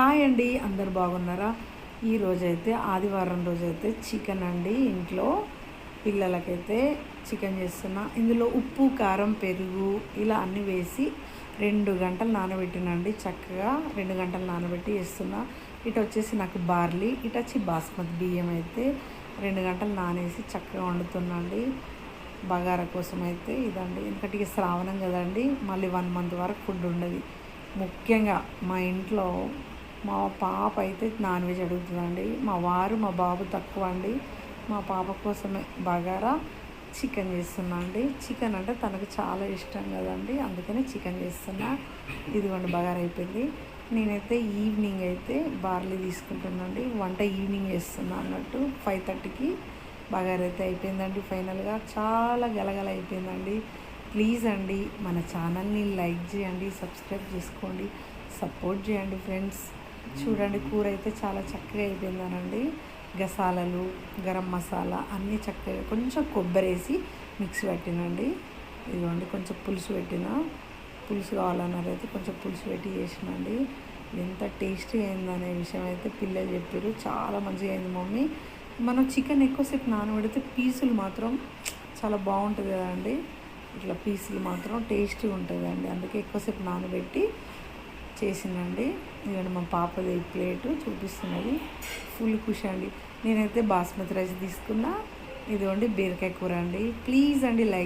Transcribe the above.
Hi అండి అందరు బాగున్నారా? ఈ రోజైతే ఆదివారం రోజైతే చికెన్ అండి ఇంట్లో. పిల్లలకైతే చికెన్ చేస్తున్నా. ఇందులో ఉప్పు కారం పెరుగు ఇలా అన్నీ వేసి రెండు గంటలు నానబెట్టినండి చక్కగా. రెండు గంటలు నానబెట్టి వేస్తున్నా ఇటు వచ్చేసి నాకు బార్లీ ఇటు వచ్చి బాస్మతి బియ్యం అయితే రెండు గంటలు నానేసి చక్కగా వండుతున్నాండి బగారా కోసం అయితే ఇదండి. ఎందుకంటే శ్రావణం కదండి మళ్ళీ వన్ మంత్ వరకు ఫుడ్ ఉండదు. ముఖ్యంగా మా ఇంట్లో మా పాప అయితే నాన్ వెజ్ అడుగుతుందండి. మా వారు మా బాబు తక్కువ అండి. మా పాప కోసమే బగారా చికెన్ చేస్తున్నా అండి. చికెన్ అంటే తనకు చాలా ఇష్టం కదండి. అందుకనే చికెన్ చేస్తున్నా. ఇదిగోండి బగారా అయిపోయింది. నేనైతే ఈవినింగ్ అయితే బార్లీ తీసుకుంటున్నాండి వంట ఈవినింగ్ చేస్తున్నా అన్నట్టు ఫైవ్ థర్టీకి బగారా అయితే అయిపోయిందండి ఫైనల్గా. చాలా గలగల అయిపోయిందండి. ప్లీజ్ అండి మన ఛానల్ని లైక్ చేయండి సబ్స్క్రైబ్ చేసుకోండి సపోర్ట్ చేయండి ఫ్రెండ్స్. చూడండి కూర అయితే చాలా చక్కగా అయిపోయిందనండి. గసాలలు గరం మసాలా అన్నీ చక్కగా కొంచెం కొబ్బరి వేసి మిక్స్ పెట్టినండి. ఇదిగోండి కొంచెం పులుసు పెట్టిన. పులుసు కావాలన్నారు అయితే కొంచెం పులుసు పెట్టి చేసినండి. ఎంత టేస్టీ అయిందనే విషయం అయితే పిల్లలు చెప్పారు చాలా మంచిగా అయింది మమ్మీ. మనం చికెన్ ఎక్కువసేపు నానబెడితే పీసులు మాత్రం చాలా బాగుంటుంది కదండి. ఇట్లా పీసులు మాత్రం టేస్టీ ఉంటుంది అండి. అందుకే ఎక్కువసేపు నానబెట్టి చేసిందండి. ఇదిగోండి మా పాపది ప్లేటు చూపిస్తున్నది. ఫుల్ ఖుషి అండి. నేనైతే బాస్మతి రైస్ తీసుకున్నా. ఇదిగోండి బీరకాయ కూర అండి. ప్లీజ్ అండి లైక్